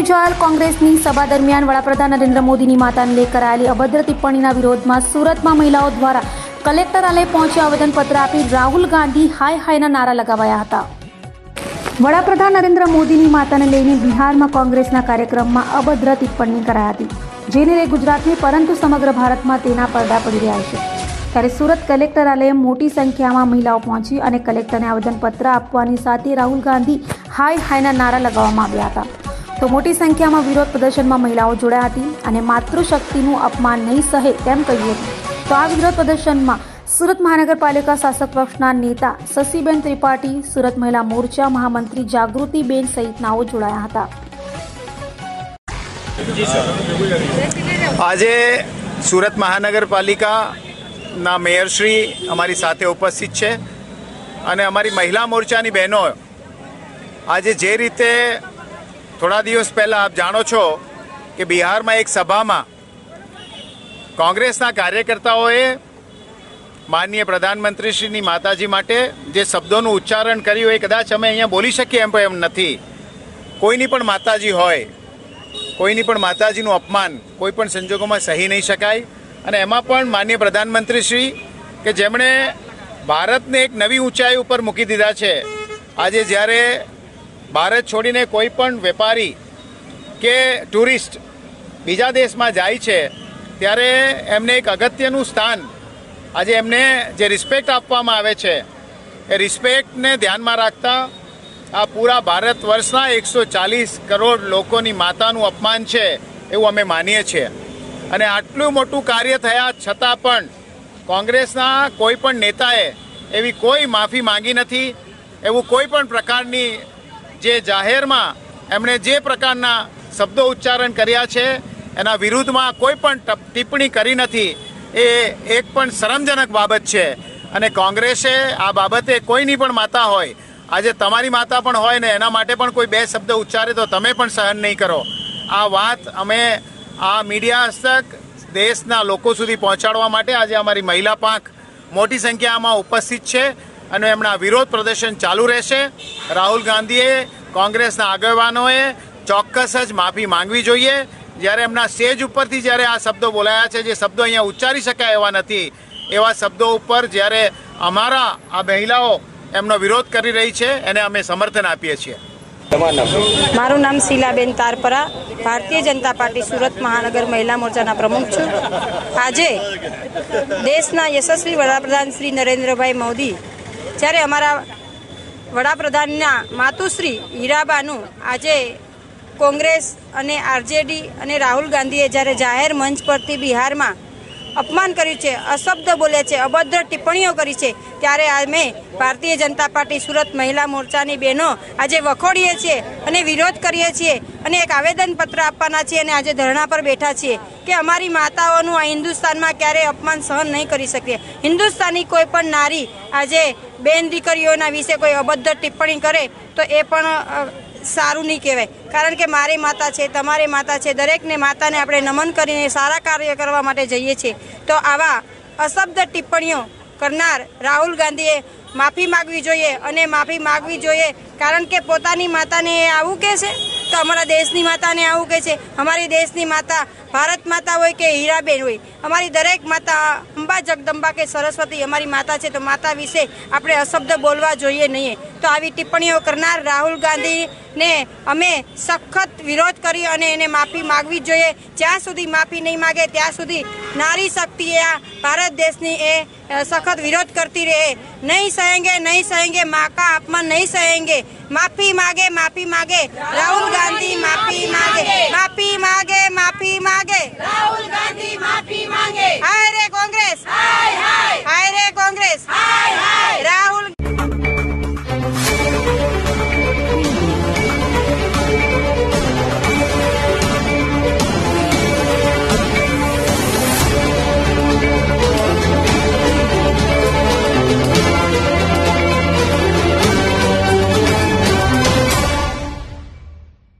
યોજાયેલ કોંગ્રેસની સભા દરમિયાન વડાપ્રધાન નરેન્દ્ર મોદીની માતાને લઈ કરાયેલી અભદ્ર ટિપ્પણીના વિરોધમાં સુરતમાં મહિલાઓ દ્વારા કલેક્ટરાલય પહોંચી આવેદનપત્ર આપી રાહુલ ગાંધી હાય હાયના નારા લગાવાયા હતા. વડાપ્રધાન નરેન્દ્ર મોદીની માતાને લઈને બિહારમાં કોંગ્રેસના કાર્યક્રમમાં અભદ્ર ટિપ્પણી કરાઈ હતી. જેને લઈ ગુજરાતની પરંતુ સમગ્ર ભારતમાં તેના પડદા પડી રહ્યા છે. ત્યારે સુરત કલેક્ટરાલયે મોટી સંખ્યામાં મહિલાઓ પહોંચી અને કલેક્ટરને આવેદનપત્ર આપવાની સાથે રાહુલ ગાંધી હાય હાયના નારા લગાવવામાં આવ્યા હતા. તો મોટી સંખ્યામાં વિરોધ પ્રદર્શનમાં મહિલાઓ જોડાયા હતી અને માતૃશક્તિનું અપમાન નહીં સહે તેમ કહ્યું હતું. તો આ વિરોધ પ્રદર્શનમાં સુરત મહાનગરપાલિકા શાસક પક્ષના નેતા શશીબેન ત્રિપાઠી, સુરત મહિલા મોરચા મહામંત્રી જાગૃતિબેન સહિતનાઓ જોડાયા હતા. આજે સુરત મહાનગરપાલિકાના મેયરશ્રી અમારી સાથે ઉપસ્થિત છે અને અમારી મહિલા મોરચાની બહેનો આજે જે રીતે થોડા દિવસ પહેલાં આપ જાણો છો કે બિહારમાં એક સભામાં કોંગ્રેસના કાર્યકર્તાઓએ માનનીય પ્રધાનમંત્રીશ્રીની માતાજી માટે જે શબ્દોનું ઉચ્ચારણ કર્યું એ કદાચ અમે અહીંયા બોલી શકીએ એમ પણ એમ નથી. કોઈની પણ માતાજી હોય, કોઈની પણ માતાજીનું અપમાન, કોઈ પણ સંજોગોમાં સહી નહીં શકાય. અને એમાં પણ માનનીય પ્રધાનમંત્રીશ્રી કે જેમણે ભારતને એક નવી ઊંચાઈ ઉપર મૂકી દીધા છે. આજે જ્યારે ભારત છોડીને કોઈ પણ વેપારી કે ટુરિસ્ટ બીજા દેશમાં જાય છે, ત્યારે એમને એક અગત્યનું સ્થાન આજે એમને જે રિસ્પેક્ટ આપવામાં આવે છે, એ રિસ્પેક્ટને ધ્યાનમાં રાખતા આ પૂરા ભારત વર્ષના એકસો ચાલીસ કરોડ લોકોની માતાનું અપમાન છે એવું અમે માનીએ છીએ. અને આટલું મોટું કાર્ય થયા છતાં પણ કોંગ્રેસના કોઈ પણ નેતાએ એવી કોઈ માફી માંગી નથી, એવું કોઈ પણ પ્રકારની જે જાહેરમાં એમણે જે પ્રકારના શબ્દો ઉચ્ચારણ કર્યા છે, એના વિરુદ્ધમાં કોઈ પણ ટિપ્પણી કરી નથી, એ એક પણ શરમજનક બાબત છે. અને કોંગ્રેસે આ બાબતે કોઈની પણ માતા હોય, આજે તમારી માતા પણ હોય ને એના માટે પણ કોઈ બે શબ્દ ઉચ્ચારે તો તમે પણ સહન નહીં કરો. આ વાત અમે આ મીડિયા હસ્તક દેશના લોકો સુધી પહોંચાડવા માટે આજે અમારી મહિલા પાંખ મોટી સંખ્યામાં ઉપસ્થિત છે. અને એમના વિરોધ પ્રદર્શન ચાલુ રહેશે. રાહુલ ગાંધીએ કોંગ્રેસના આગેવાનોએ ચોક્કસ જ માફી માંગવી જોઈએ. જ્યારે એમના સ્ટેજ ઉપરથી જ્યારે આ શબ્દો બોલાયા છે જે શબ્દો અહીંયા ઉચ્ચારી શકાય એવા નથી એવા શબ્દો ઉપર જ્યારે અમારા આ મહિલાઓ એમનો વિરોધ કરી રહી છે એને અમે સમર્થન આપીએ છીએ. મારું નામ શીલાબેન તારપરા ભારતીય જનતા પાર્ટી સુરત મહાનગર મહિલા મોરચાના પ્રમુખ છું. આજે દેશના યશસ્વી વડાપ્રધાન શ્રી નરેન્દ્રભાઈ મોદી જ્યારે અમારા વડાપ્રધાનના માતુશ્રી હીરાબાનું આજે કોંગ્રેસ અને આરજેડી અને રાહુલ ગાંધીએ જ્યારે જાહેર મંચ પરથી બિહારમાં અપમાન કર્યું છે, અશબ્દ બોલ્યા છે, અભદ્ર ટિપ્પણીઓ કરી છે. ત્યારે અમે ભારતીય જનતા પાર્ટી સુરત મહિલા મોરચાની બહેનો આજે વખોડીએ છીએ અને વિરોધ કરીએ છીએ અને એક આવેદનપત્ર આપવાના છીએ અને આજે ધરણા પર બેઠા છીએ કે અમારી માતાઓનું આ હિન્દુસ્તાનમાં ક્યારેય અપમાન સહન નહીં કરી શકીએ. હિન્દુસ્તાની કોઈ પણ નારી આજે બેન દીકરીઓના વિશે કોઈ અભદ્ર ટિપ્પણી કરે તો એ પણ સારું નહીં કહેવાય. કારણ કે મારી માતા છે, તમારી માતા છે, દરેકને માતાને આપણે નમન કરીને સારા કાર્ય કરવા માટે જઈએ છીએ. તો આવા અશબ્દ ટિપ્પણીઓ કરનાર રાહુલ ગાંધીએ માફી માગવી જોઈએ અને માફી માગવી જોઈએ કારણ કે પોતાની માતાને એ આવું કહે છે? તો અમારા દેશની માતાને આવું કહે છે? અમારી દેશની માતા ભારત માતા હોય કે હીરાબેન હોય? અમારી દરેક માતા અંબા જગદંબા કે સરસ્વતી અમારી માતા છે, તો માતા વિશે આપણે અશબ્દ બોલવા જોઈએ નહીં. તો આવી ટિપ્પણીઓ કરનાર રાહુલ ને અમે સખત વિરોધ કરી અને એને માફી માગવી જોઈએ. જ્યાં સુધી માફી નહીં માગે, ત્યાં સુધી નારી શક્તિ આ ભારત દેશની એ સખત વિરોધ કરતી રહે. નહીં સહેંગે નહીં સહેંગે, માકા આપમાં નહીં સહેંગે. માફી માગે માફી માગે. રાહુલ ગાંધી માફી માગે. માફી માગે માફી માગે.